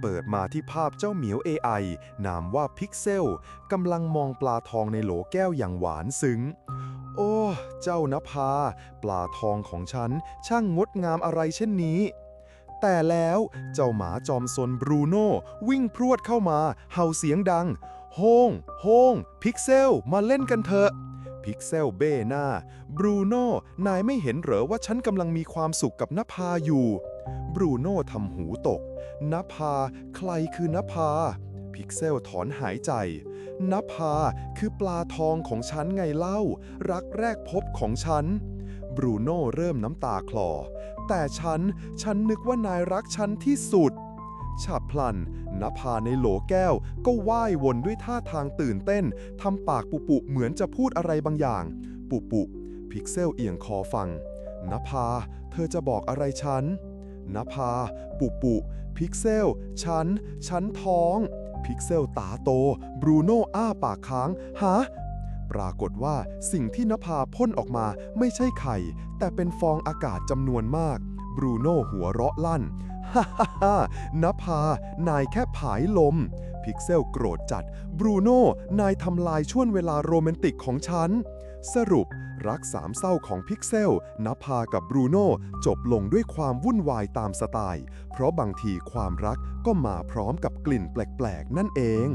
เปิดมาที่ภาพเจ้าเหมียว AI นามว่าพิกเซลกำลังมองปลาทองในโหลแก้วอย่างหวานซึ้ง โอ้ เจ้านภา ปลาทองของฉันช่างงดงามอะไรเช่นนี้ แต่แล้วเจ้าหมาจอมซนบรูโน่วิ่งพรวดเข้ามา เห่าเสียงดัง โฮง โฮง พิกเซล มาเล่นกันเถอะพิกเซลเบ้หน้า บรูโน่ นายไม่เห็นเหรอว่าฉันกำลังมีความสุขกับนภาอยู่ บรูโน่ทำหูตก นภา ใครคือนภา พิกเซลถอนหายใจ นภาคือปลาทองของฉันไงเล่า รักแรกพบของฉัน บรูโน่เริ่มน้ำตาคลอ แต่ฉัน ฉันนึกว่านายรักฉันที่สุดฉับพลันนภาในโหลแก้ว ก็ว่ายวนด้วยท่าทางตื่นเต้น ทำปากปุปุเหมือนจะพูดอะไรบางอย่าง ปุปุ พิกเซลเอียงคอฟังนภา เธอจะบอกอะไรฉัน นภา ปุปุ พิกเซลฉันฉันท้อง พิกเซลตาโต บรูโน่อ้าปากค้าง ฮะ ปรากฏว่าสิ่งที่นภาพ่นออกมาไม่ใช่ไข่ แต่เป็นฟองอากาศจำนวนมาก บรูโน่หัวเราะลั่น ฮ่าฮ่าฮ่านภา นายแค่ผายลม พิกเซลโกรธจัด บรูโน่ นายทำลายช่วงเวลาโรแมนติกของฉัน สรุป รักสามเศร้าของพิกเซลนภากับบรูโน่จบลงด้วยความวุ่นวายตามสไตล์ เพราะบางทีความรักก็มาพร้อมกับกลิ่นแปลก ๆ นั่นเอง